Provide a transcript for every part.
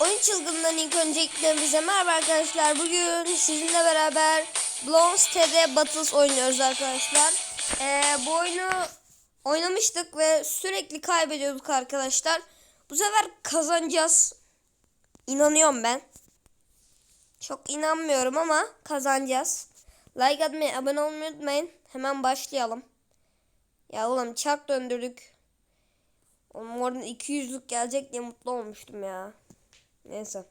Oyun çılgınından ilk öncelikle bize merhaba arkadaşlar. Bugün sizinle beraber Blons TD Battles oynuyoruz arkadaşlar. Ee, bu oyunu oynamıştık ve sürekli kaybediyorduk arkadaşlar. Bu sefer kazanacağız. İnanıyorum ben. Çok inanmıyorum ama kazanacağız. Like atmayı, abone olmayı unutmayın. Hemen başlayalım. Ya oğlum çark döndürdük. Oğlum oradan 200'lük gelecek diye mutlu olmuştum ya. Neyse.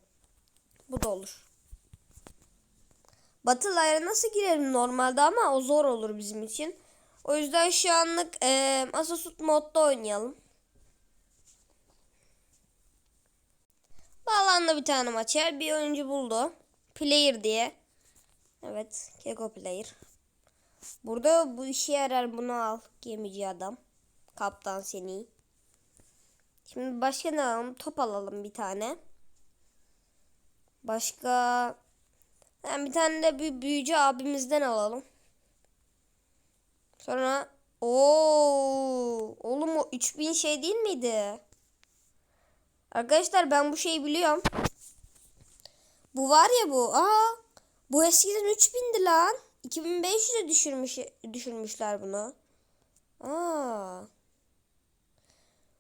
Bu da olur. Batılay'a nasıl girerim normalde ama o zor olur bizim için. O yüzden şu anlık e, Asusut modda oynayalım. Bağlandı bir tane maça. Bir oyuncu buldu. Player diye. Evet. Keko Player. Burada bu işe yarar bunu al. Gemici adam. Kaptan seni. Şimdi başka ne alalım? Top alalım bir tane. Başka yani bir tane de bir büyücü abimizden alalım. Sonra o oğlum o 3000 şey değil miydi? Arkadaşlar ben bu şeyi biliyorum. Bu var ya bu. Aa bu eskiden 3000'di lan. 2500'e düşürmüş düşürmüşler bunu. Aa.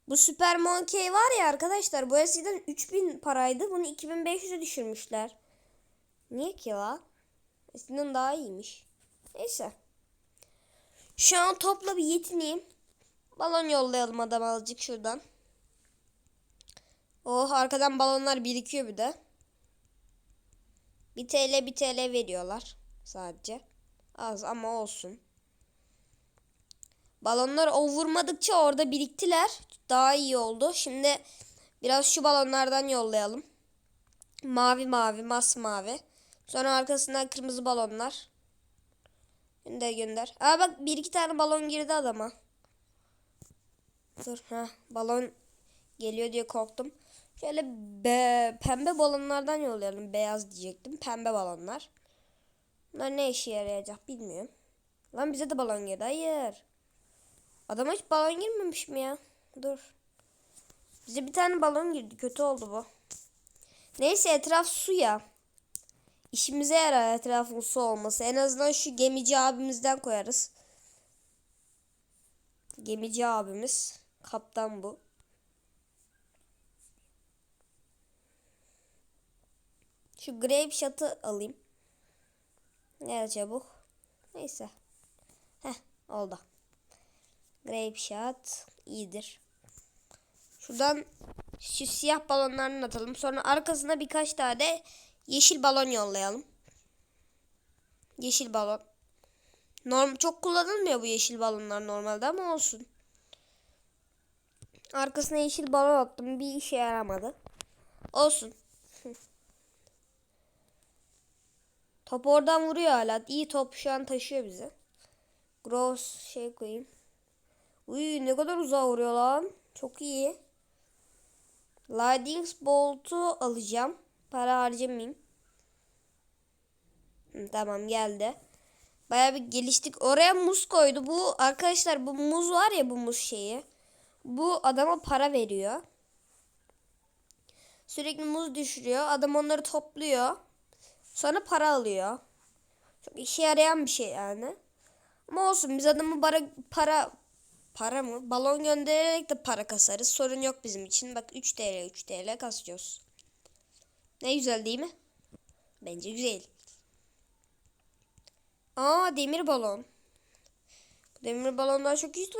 Bu Super Monkey var ya arkadaşlar bu eskiden 3000 paraydı. Bunu 2500'e düşürmüşler. Niye ki la? Eskiden daha iyiymiş. Neyse. Şu an topla bir yetineyim. Balon yollayalım adam azıcık şuradan. Oh arkadan balonlar birikiyor bir de. 1 TL 1 TL veriyorlar sadece. Az ama olsun. Balonlar o vurmadıkça orada biriktiler. Daha iyi oldu. Şimdi biraz şu balonlardan yollayalım. Mavi mavi masmavi. Sonra arkasından kırmızı balonlar. Gönder gönder. Aa bak bir iki tane balon girdi adama. Dur ha balon geliyor diye korktum. Şöyle be, pembe balonlardan yollayalım. Beyaz diyecektim. Pembe balonlar. Bunlar ne işe yarayacak bilmiyorum. Lan bize de balon girdi. Hayır. Adama hiç balon girmemiş mi ya? Dur. Bize bir tane balon girdi. Kötü oldu bu. Neyse etraf su ya. İşimize yarar etrafın su olması. En azından şu gemici abimizden koyarız. Gemici abimiz. Kaptan bu. Şu grape shot'ı alayım. Ne çabuk. Neyse. Heh oldu. Grape shot iyidir. Şuradan şu siyah balonlarını atalım. Sonra arkasına birkaç tane yeşil balon yollayalım. Yeşil balon. Norm çok kullanılmıyor bu yeşil balonlar normalde ama olsun. Arkasına yeşil balon attım. Bir işe yaramadı. Olsun. top oradan vuruyor hala. İyi top şu an taşıyor bizi. Gross şey koyayım. Uy ne kadar uzağa vuruyor lan. Çok iyi. Lightning Bolt'u alacağım. Para harcamayayım. Tamam geldi. Baya bir geliştik. Oraya muz koydu. Bu arkadaşlar bu muz var ya bu muz şeyi. Bu adama para veriyor. Sürekli muz düşürüyor. Adam onları topluyor. Sonra para alıyor. Çok işe yarayan bir şey yani. Ama olsun biz adamı para para para mı? Balon göndererek de para kasarız. Sorun yok bizim için. Bak 3 TL 3 TL kasıyoruz. Ne güzel değil mi? Bence güzel. Aa demir balon. Demir balonlar çok güçlü.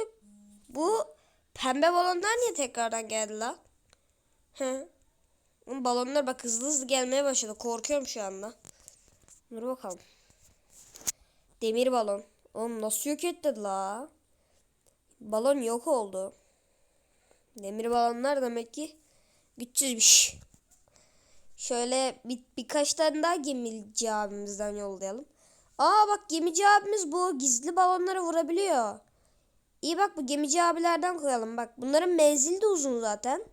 Bu pembe balonlar niye tekrardan geldi la? Hı. Balonlar bak hızlı hızlı gelmeye başladı. Korkuyorum şu anda. Dur bakalım. Demir balon. Oğlum nasıl yok etti la? Balon yok oldu. Demir balonlar demek ki güçsüzmüş. Şöyle bir, birkaç tane daha gemici abimizden yollayalım. Aa bak gemici abimiz bu gizli balonları vurabiliyor. İyi bak bu gemici abilerden koyalım. Bak bunların menzili de uzun zaten.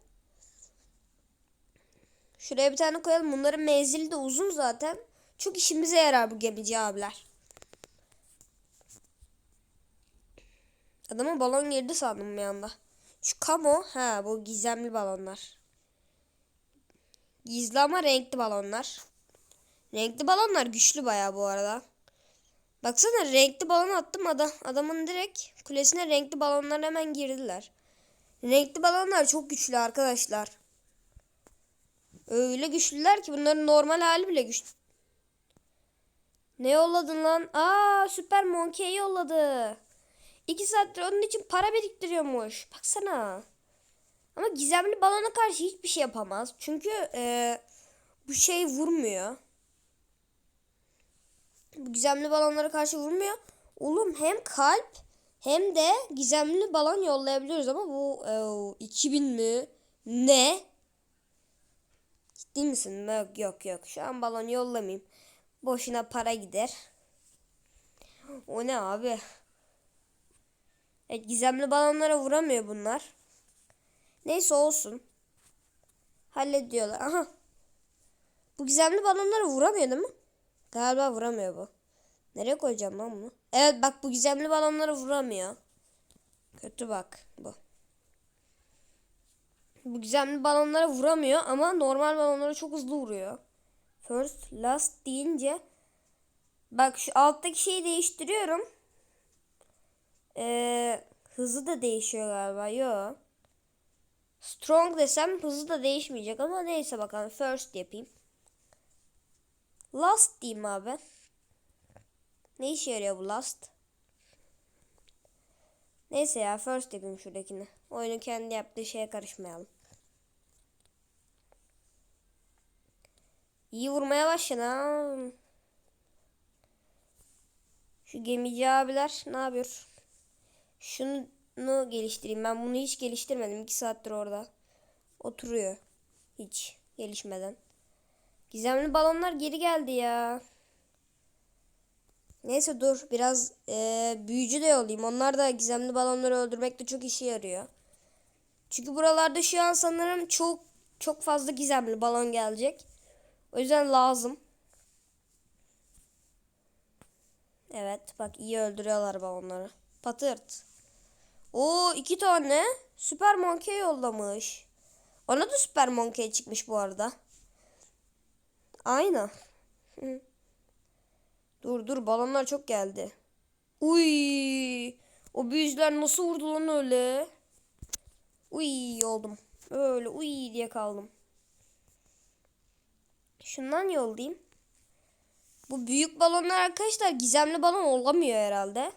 Şuraya bir tane koyalım. Bunların menzili de uzun zaten. Çok işimize yarar bu gemici abiler. Adama balon girdi sandım bir anda. Şu kamo. Ha bu gizemli balonlar. Gizli ama renkli balonlar. Renkli balonlar güçlü bayağı bu arada. Baksana renkli balon attım adam adamın direkt kulesine renkli balonlar hemen girdiler. Renkli balonlar çok güçlü arkadaşlar. Öyle güçlüler ki bunların normal hali bile güçlü. Ne yolladın lan? Aa Süper Monkey'i yolladı. İki saattir onun için para biriktiriyormuş. Baksana. Ama gizemli balona karşı hiçbir şey yapamaz. Çünkü e, bu şey vurmuyor. Bu gizemli balonlara karşı vurmuyor. Oğlum hem kalp hem de gizemli balon yollayabiliyoruz ama bu e, 2000 mi? Ne? Ciddi misin? Yok yok yok. Şu an balon yollamayayım. Boşuna para gider. O ne abi? Evet gizemli balonlara vuramıyor bunlar. Neyse olsun. Hallediyorlar. Aha. Bu gizemli balonlara vuramıyor değil mi? Galiba vuramıyor bu. Nereye koyacağım lan bunu? Evet bak bu gizemli balonlara vuramıyor. Kötü bak bu. Bu gizemli balonlara vuramıyor ama normal balonlara çok hızlı vuruyor. First, last deyince bak şu alttaki şeyi değiştiriyorum. Ee, hızı da değişiyor galiba. Yo. Strong desem hızı da değişmeyecek ama neyse bakalım. First yapayım. Last diyeyim abi. Ne işe yarıyor bu last? Neyse ya first yapayım şuradakini. Oyunu kendi yaptığı şeye karışmayalım. İyi vurmaya başladı Şu gemici abiler ne yapıyor? Şunu geliştireyim. Ben bunu hiç geliştirmedim. 2 saattir orada. Oturuyor. Hiç gelişmeden. Gizemli balonlar geri geldi ya. Neyse dur biraz e, büyücü de yollayayım. Onlar da gizemli balonları öldürmekte çok işe yarıyor. Çünkü buralarda şu an sanırım çok çok fazla gizemli balon gelecek. O yüzden lazım. Evet bak iyi öldürüyorlar balonları. Patırt. Oo iki tane süper monkey yollamış. Ona da süper monkey çıkmış bu arada. Aynı. dur dur balonlar çok geldi. Uy! O büyücüler nasıl vurdu lan öyle? Uy oldum. Öyle uy diye kaldım. Şundan yollayayım. Bu büyük balonlar arkadaşlar gizemli balon olamıyor herhalde.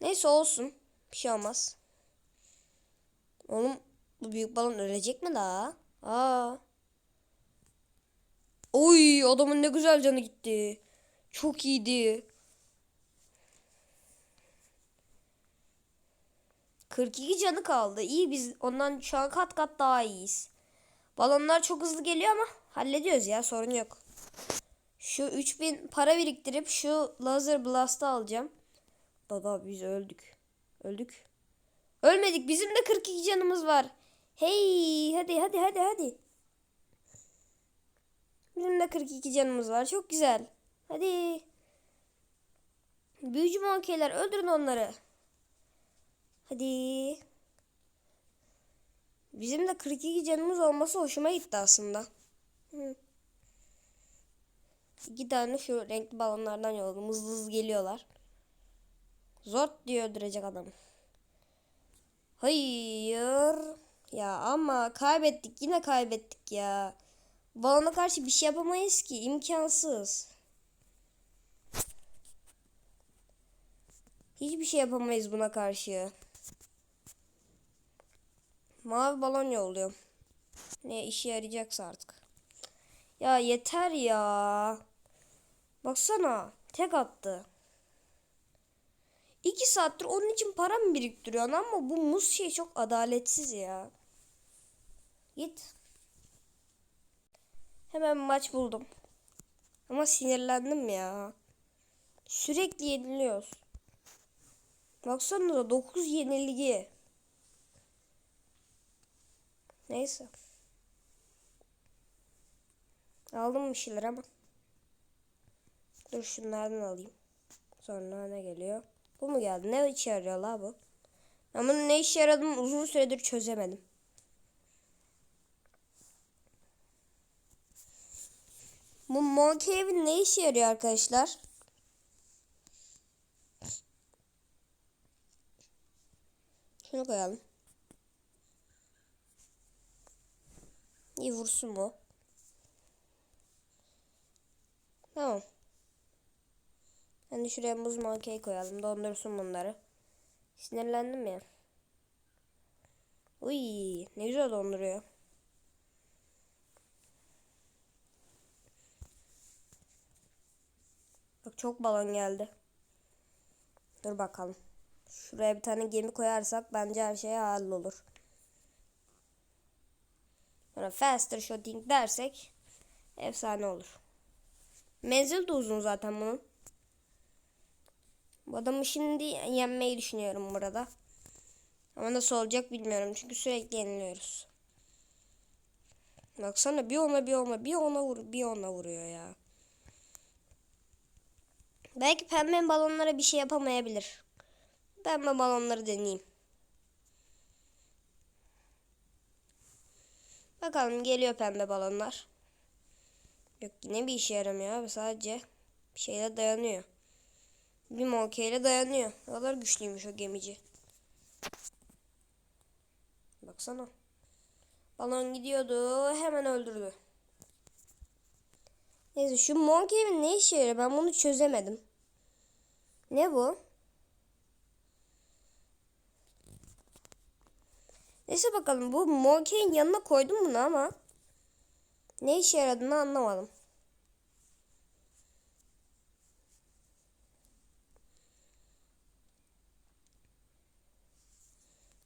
Neyse olsun. Bir şey olmaz. Oğlum bu büyük balon ölecek mi daha? Aa. Oy adamın ne güzel canı gitti. Çok iyiydi. 42 canı kaldı. İyi biz ondan şu an kat kat daha iyiyiz. Balonlar çok hızlı geliyor ama hallediyoruz ya sorun yok. Şu 3000 para biriktirip şu laser blast'ı alacağım. Baba biz öldük. Öldük. Ölmedik. Bizim de 42 canımız var. Hey hadi hadi hadi hadi. Bizim de 42 canımız var. Çok güzel. Hadi. Büyücü monkeyler öldürün onları. Hadi. Bizim de 42 canımız olması hoşuma gitti aslında. Hı. İki tane şu renkli balonlardan yolladım. Hızlı hızlı geliyorlar. Zor diyor öldürecek adam. Hayır. Ya ama kaybettik. Yine kaybettik ya. Balona karşı bir şey yapamayız ki. imkansız. Hiçbir şey yapamayız buna karşı. Mavi balon yolluyorum. Ne işe yarayacaksa artık. Ya yeter ya. Baksana. Tek attı. İki saattir onun için para mı biriktiriyorsun ama bu muz şey çok adaletsiz ya. Git. Hemen maç buldum. Ama sinirlendim ya. Sürekli yeniliyoruz. Baksana da 9 yenilgi. Neyse. Aldım bir şeyler ama. Dur şunlardan alayım. Sonra ne geliyor? Bu mu geldi? Ne işe yarıyor la bu? Bunun ne işe yaradığını uzun süredir çözemedim. Bu Monkey Evi ne işe yarıyor arkadaşlar? Şunu koyalım. İyi vursun bu. Tamam. Hani şuraya muz monkey koyalım. Dondursun bunları. Sinirlendim ya. Uy, ne güzel donduruyor. Bak çok balon geldi. Dur bakalım. Şuraya bir tane gemi koyarsak bence her şey hallolur. Sonra faster shooting dersek efsane olur. Menzil de uzun zaten bunun. Bu adamı şimdi yenmeyi düşünüyorum burada. Ama nasıl olacak bilmiyorum çünkü sürekli yeniliyoruz. Baksana bir ona bir ona bir ona vur bir ona vuruyor ya. Belki pembe balonlara bir şey yapamayabilir. Pembe balonları deneyeyim. Bakalım geliyor pembe balonlar. Yok yine bir işe yaramıyor abi sadece bir şeyle dayanıyor. Bir monkeyle dayanıyor. Ne kadar güçlüymüş o gemici. Baksana. Balon gidiyordu hemen öldürdü. Neyse şu monkey'in ne işe yarıyor ben bunu çözemedim. Ne bu? Neyse bakalım bu monkey'in yanına koydum bunu ama ne işe yaradığını anlamadım.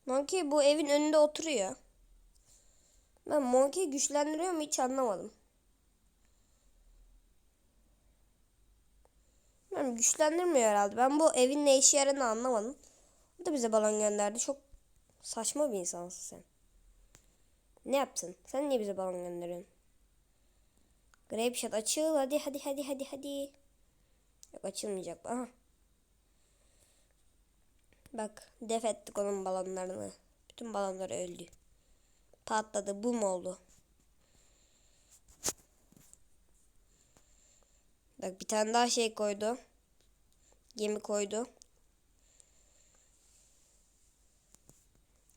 Monkey bu evin önünde oturuyor. Ben Monkey güçlendiriyor mu hiç anlamadım. Ben güçlendirmiyor herhalde. Ben bu evin ne işe yaradığını anlamadım. Bu da bize balon gönderdi. Çok saçma bir insansın sen. Ne yaptın? Sen niye bize balon gönderiyorsun? Grape shot açıl. Hadi hadi hadi hadi hadi. Yok açılmayacak. Aha. Bak def ettik onun balonlarını. Bütün balonlar öldü. Patladı. Bum oldu. Bak bir tane daha şey koydu. Gemi koydu.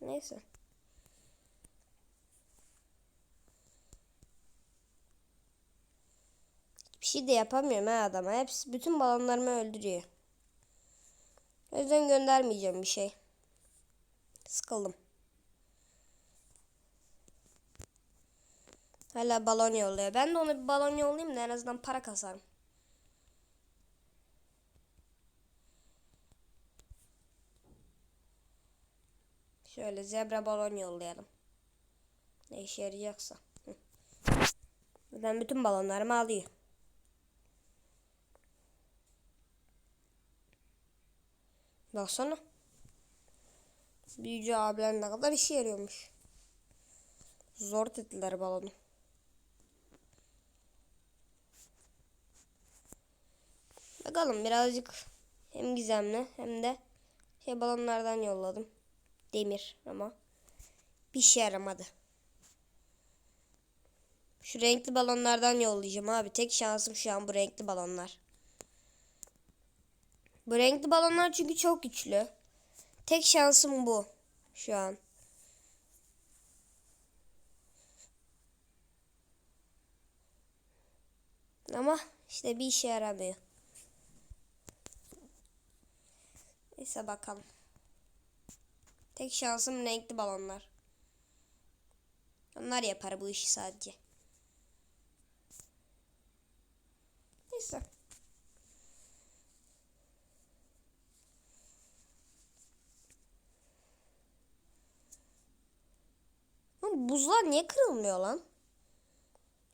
Neyse. Bir şey de yapamıyorum ha adama. Hepsi bütün balonlarımı öldürüyor. O yüzden göndermeyeceğim bir şey. Sıkıldım. Hala balon yolluyor. Ben de ona bir balon yollayayım da en azından para kasarım. Şöyle zebra balon yollayalım. Ne işe yarayacaksa. Buradan bütün balonlarımı alıyor. Baksana. Büyücü abiler ne kadar işe yarıyormuş. Zor dediler balonu. Bakalım birazcık hem gizemli hem de şey balonlardan yolladım. Demir ama bir şey yaramadı. Şu renkli balonlardan yollayacağım abi. Tek şansım şu an bu renkli balonlar. Bu renkli balonlar çünkü çok güçlü. Tek şansım bu şu an. Ama işte bir işe yaramıyor. Neyse bakalım. Tek şansım renkli balonlar. Onlar yapar bu işi sadece. Neyse. Lan buzlar niye kırılmıyor lan?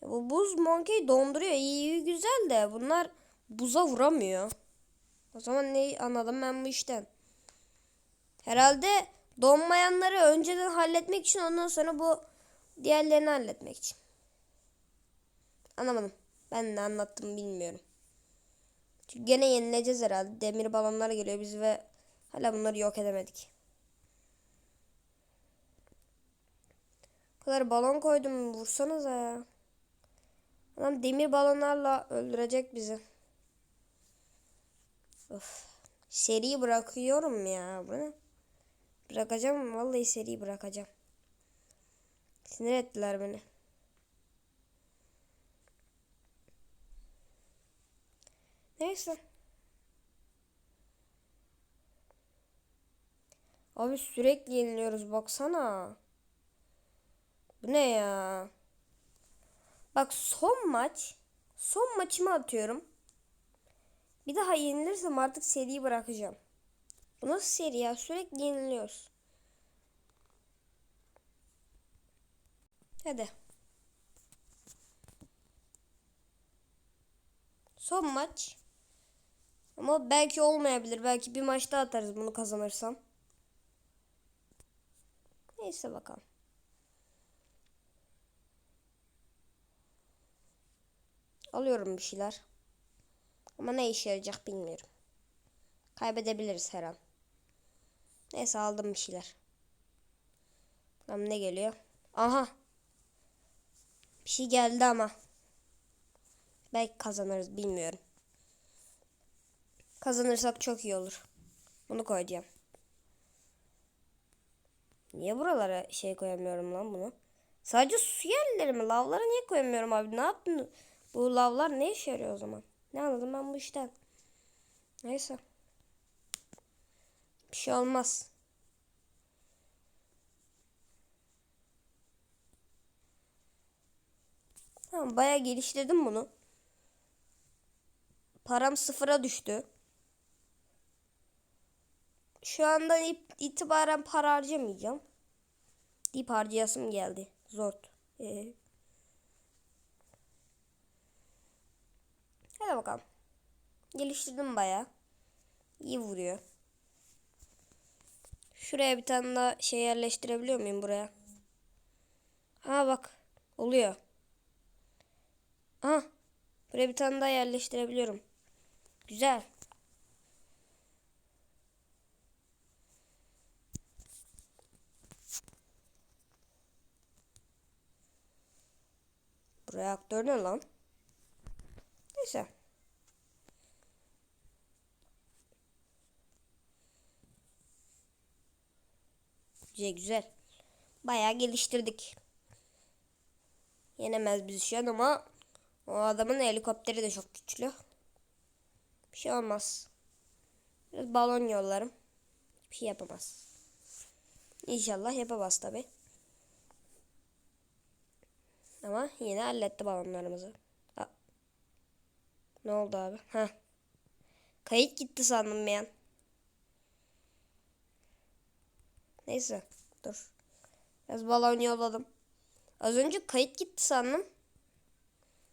Ya bu buz monkey donduruyor. İyi, iyi güzel de bunlar buza vuramıyor. O zaman neyi anladım ben bu işten? Herhalde donmayanları önceden halletmek için ondan sonra bu diğerlerini halletmek için. Anlamadım. Ben ne anlattım bilmiyorum. Çünkü gene yenileceğiz herhalde. Demir balonlar geliyor biz ve hala bunları yok edemedik. Kadar balon koydum vursanıza ya. Adam demir balonlarla öldürecek bizi. Of. Seri bırakıyorum ya. Bu? Bırakacağım. Vallahi seri bırakacağım. Sinir ettiler beni. Neyse. Abi sürekli yeniliyoruz baksana. Ne ya? Bak son maç. Son maçımı atıyorum. Bir daha yenilirsem artık seriyi bırakacağım. Bu nasıl seri ya? Sürekli yeniliyoruz. Hadi. Son maç. Ama belki olmayabilir. Belki bir maçta atarız bunu kazanırsam. Neyse bakalım. Alıyorum bir şeyler. Ama ne işe yarayacak bilmiyorum. Kaybedebiliriz her an. Neyse aldım bir şeyler. Tamam ne geliyor? Aha. Bir şey geldi ama. Belki kazanırız bilmiyorum. Kazanırsak çok iyi olur. Bunu koyacağım. Niye buralara şey koyamıyorum lan bunu? Sadece su yerleri mi? Lavlara niye koyamıyorum abi? Ne yaptın? Bu lavlar ne işe yarıyor o zaman? Ne anladım ben bu işten? Neyse. Bir şey olmaz. Tamam bayağı geliştirdim bunu. Param sıfıra düştü. Şu andan it- itibaren para harcamayacağım. Deyip harcayasım geldi. Zor. Ee. Hadi bakalım. Geliştirdim bayağı. İyi vuruyor. Şuraya bir tane daha şey yerleştirebiliyor muyum buraya? Ha bak. Oluyor. Aha. Buraya bir tane daha yerleştirebiliyorum. Güzel. Reaktör ne lan? Neyse. Güzel güzel. Bayağı geliştirdik. Yenemez bizi şu an ama o adamın helikopteri de çok güçlü. Bir şey olmaz. Biraz balon yollarım. Bir şey yapamaz. İnşallah yapamaz tabi. Ama yine halletti balonlarımızı. Ne oldu abi? Ha. Kayıt gitti sandım ben. Neyse. Dur. Biraz balon yolladım. Az önce kayıt gitti sandım.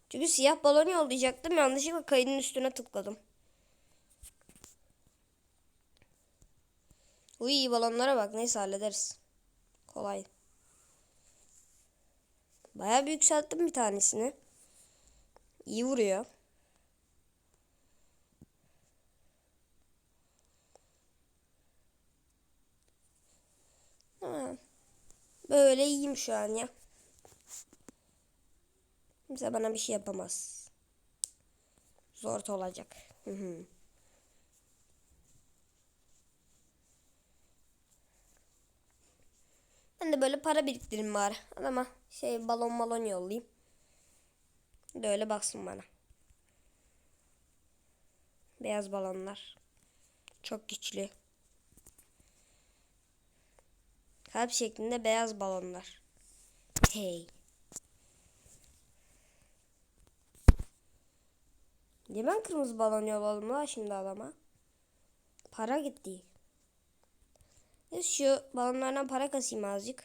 Çünkü siyah balon yollayacaktım. Yanlışlıkla kaydın üstüne tıkladım. Uy balonlara bak. Neyse hallederiz. Kolay. Bayağı bir yükselttim bir tanesini. İyi vuruyor. Böyle iyiyim şu an ya. Kimse bana bir şey yapamaz. Zor olacak. Ben de böyle para biriktireyim bari. Adama şey balon balon yollayayım. De öyle baksın bana. Beyaz balonlar. Çok güçlü. Kalp şeklinde beyaz balonlar. Hey. Niye ben kırmızı balon yolladım la şimdi adama? Para gitti. Şu balonlardan para kasayım azıcık.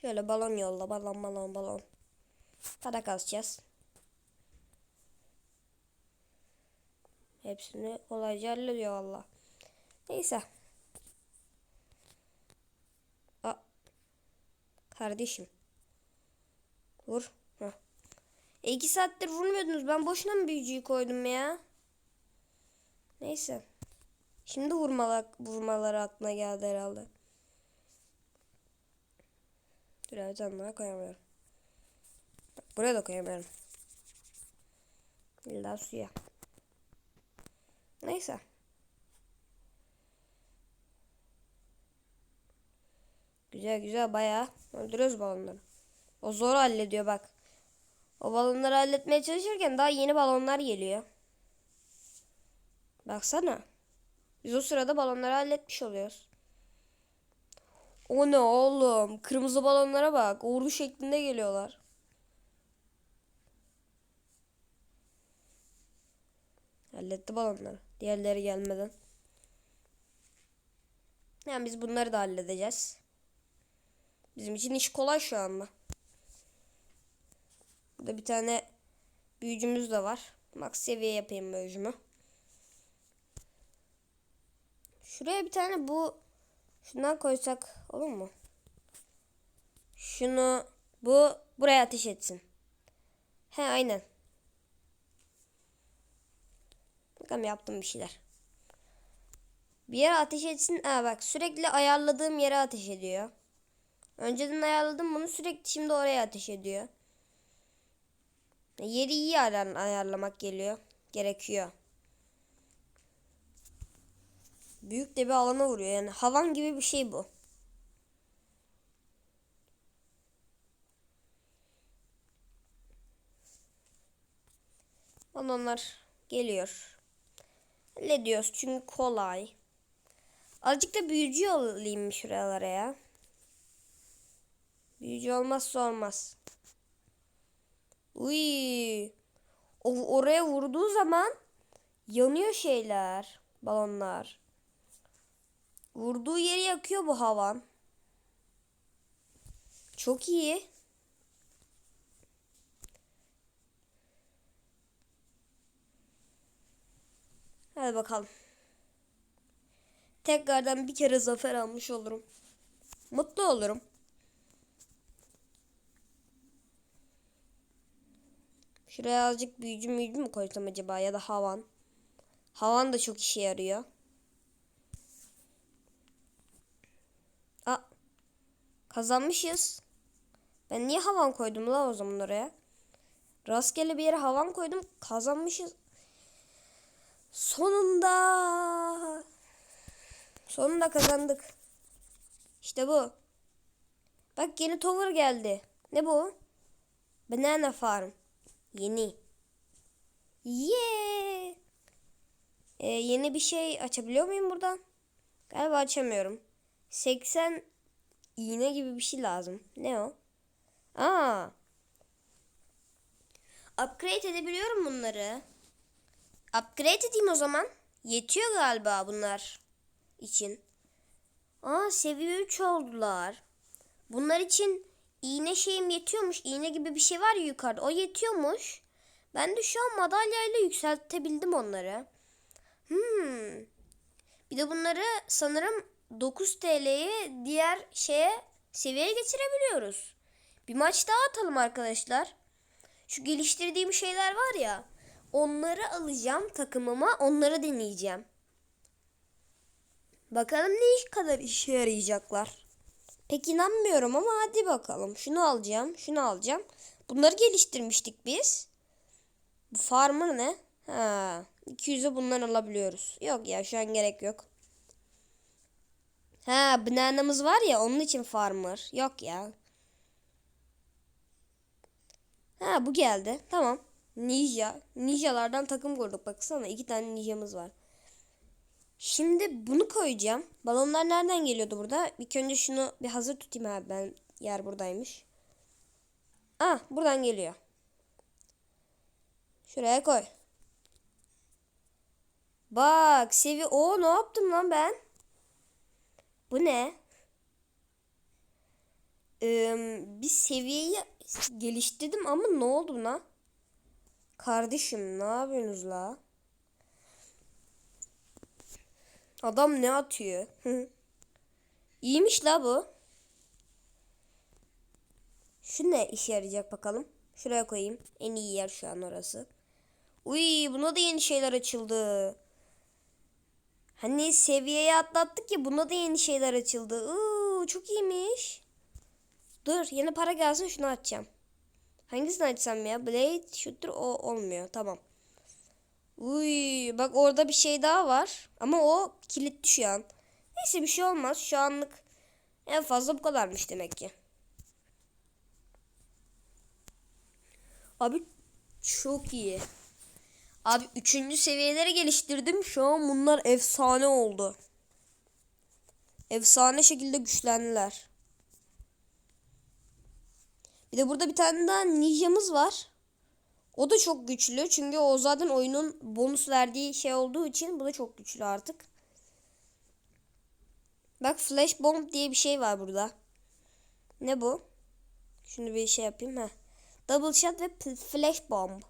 Şöyle balon yolla balon balon balon. Para kasacağız. Hepsini kolayca hallediyor valla. Neyse. Kardeşim. Vur. Heh. E iki saattir vurmuyordunuz. Ben boşuna mı büyücüyü koydum ya? Neyse. Şimdi vurmalar, vurmaları aklına geldi herhalde. Dur evet onlara koyamıyorum. Buraya da koyamıyorum. İlla suya. Neyse. Güzel güzel bayağı öldürüyoruz balonları. O zor hallediyor bak. O balonları halletmeye çalışırken daha yeni balonlar geliyor. Baksana. Biz o sırada balonları halletmiş oluyoruz. O ne oğlum? Kırmızı balonlara bak. Ordu şeklinde geliyorlar. Halletti balonları. Diğerleri gelmeden. Yani biz bunları da halledeceğiz. Bizim için iş kolay şu anda. Burada bir tane büyücümüz de var. Max seviye yapayım büyücümü. Şuraya bir tane bu şundan koysak olur mu? Şunu bu buraya ateş etsin. He aynen. Bakalım yaptım bir şeyler. Bir yere ateş etsin. Aa bak sürekli ayarladığım yere ateş ediyor. Önceden ayarladım bunu sürekli şimdi oraya ateş ediyor. Yeri iyi ayar ayarlamak geliyor. Gerekiyor. Büyük de bir alana vuruyor. Yani havan gibi bir şey bu. Balonlar geliyor. Ne diyoruz çünkü kolay. Azıcık da büyücü olayım şuralara ya. Büyücü olmazsa olmaz. Uy. O, oraya vurduğu zaman yanıyor şeyler. Balonlar. Vurduğu yeri yakıyor bu havan. Çok iyi. Hadi bakalım. Tekrardan bir kere zafer almış olurum. Mutlu olurum. Şuraya azıcık büyücü müyücü mü koysam acaba ya da havan. Havan da çok işe yarıyor. Aa, kazanmışız. Ben niye havan koydum la o zaman oraya? Rastgele bir yere havan koydum. Kazanmışız. Sonunda. Sonunda kazandık. İşte bu. Bak yeni tower geldi. Ne bu? Banana farm. Yeni. Yeah. Ee, yeni bir şey açabiliyor muyum buradan? Galiba açamıyorum. 80 iğne gibi bir şey lazım. Ne o? Aa. Upgrade edebiliyorum bunları. Upgrade edeyim o zaman. Yetiyor galiba bunlar için. Aa seviye 3 oldular. Bunlar için iğne şeyim yetiyormuş. İğne gibi bir şey var ya yukarıda. O yetiyormuş. Ben de şu an madalyayla yükseltebildim onları. Hmm. Bir de bunları sanırım 9 TL'ye diğer şeye seviyeye geçirebiliyoruz. Bir maç daha atalım arkadaşlar. Şu geliştirdiğim şeyler var ya. Onları alacağım takımıma. Onları deneyeceğim. Bakalım ne kadar işe yarayacaklar. Pek inanmıyorum ama hadi bakalım. Şunu alacağım, şunu alacağım. Bunları geliştirmiştik biz. Bu farmer ne? Ha, 200'e bundan alabiliyoruz. Yok ya şu an gerek yok. Ha, bananamız var ya onun için farmer. Yok ya. Ha bu geldi. Tamam. Ninja. Ninjalardan takım kurduk. Baksana iki tane ninjamız var. Şimdi bunu koyacağım. Balonlar nereden geliyordu burada? İlk önce şunu bir hazır tutayım abi ben. Yer buradaymış. Ah buradan geliyor. Şuraya koy. Bak sevi o ne yaptım lan ben? Bu ne? Ee, bir seviyeyi geliştirdim ama ne oldu lan? Kardeşim ne yapıyorsunuz la? Adam ne atıyor? İyiymiş la bu. Şu ne işe yarayacak bakalım. Şuraya koyayım. En iyi yer şu an orası. Uy buna da yeni şeyler açıldı. Hani seviyeye atlattık ya buna da yeni şeyler açıldı. Uuu çok iyiymiş. Dur yeni para gelsin şunu açacağım. Hangisini açsam ya? Blade shooter o olmuyor. Tamam. Uy bak orada bir şey daha var. Ama o kilitli şu an. Neyse bir şey olmaz. Şu anlık en fazla bu kadarmış demek ki. Abi çok iyi. Abi üçüncü seviyeleri geliştirdim. Şu an bunlar efsane oldu. Efsane şekilde güçlendiler. Bir de burada bir tane daha ninjamız var. O da çok güçlü. Çünkü o zaten oyunun bonus verdiği şey olduğu için bu da çok güçlü artık. Bak flash bomb diye bir şey var burada. Ne bu? Şunu bir şey yapayım ha. Double shot ve flash bomb.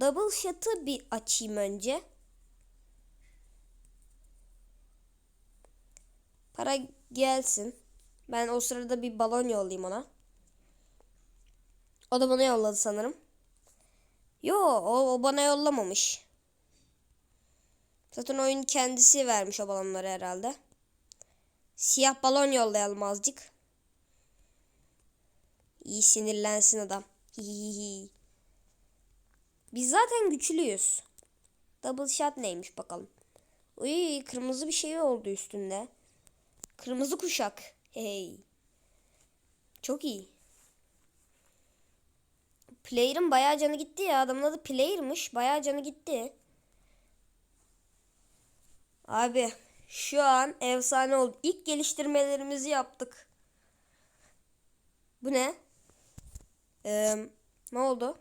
Double shot'ı bir açayım önce. Para gelsin. Ben o sırada bir balon yollayayım ona. O da bana yolladı sanırım. Yo o, o bana yollamamış. Zaten oyun kendisi vermiş o balonları herhalde. Siyah balon yollayalım azıcık. İyi sinirlensin adam. Hihihi. Biz zaten güçlüyüz. Double shot neymiş bakalım. Uy kırmızı bir şey oldu üstünde. Kırmızı kuşak. Hey. Çok iyi. Player'ın bayağı canı gitti ya. Adamın adı Player'mış. Bayağı canı gitti. Abi şu an efsane oldu. İlk geliştirmelerimizi yaptık. Bu ne? Ee, ne oldu?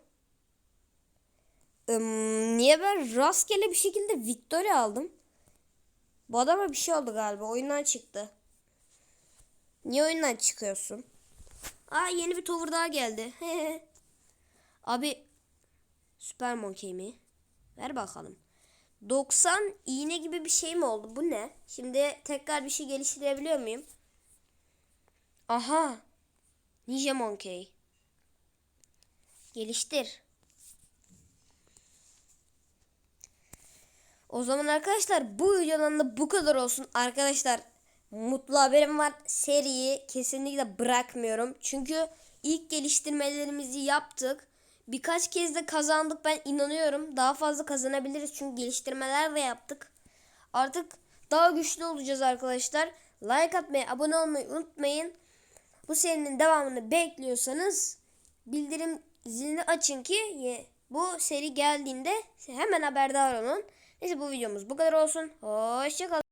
Ee, niye ben rastgele bir şekilde Victory aldım? Bu adama bir şey oldu galiba. Oyundan çıktı. Niye oyundan çıkıyorsun? Aa yeni bir tower daha geldi. Abi Süper Monkey mi? Ver bakalım. 90 iğne gibi bir şey mi oldu? Bu ne? Şimdi tekrar bir şey geliştirebiliyor muyum? Aha. Ninja Monkey. Geliştir. O zaman arkadaşlar bu videodan da bu kadar olsun. Arkadaşlar mutlu haberim var. Seriyi kesinlikle bırakmıyorum. Çünkü ilk geliştirmelerimizi yaptık. Birkaç kez de kazandık ben inanıyorum. Daha fazla kazanabiliriz çünkü geliştirmeler de yaptık. Artık daha güçlü olacağız arkadaşlar. Like atmayı, abone olmayı unutmayın. Bu serinin devamını bekliyorsanız bildirim zilini açın ki bu seri geldiğinde hemen haberdar olun. Neyse bu videomuz bu kadar olsun. Hoşçakalın.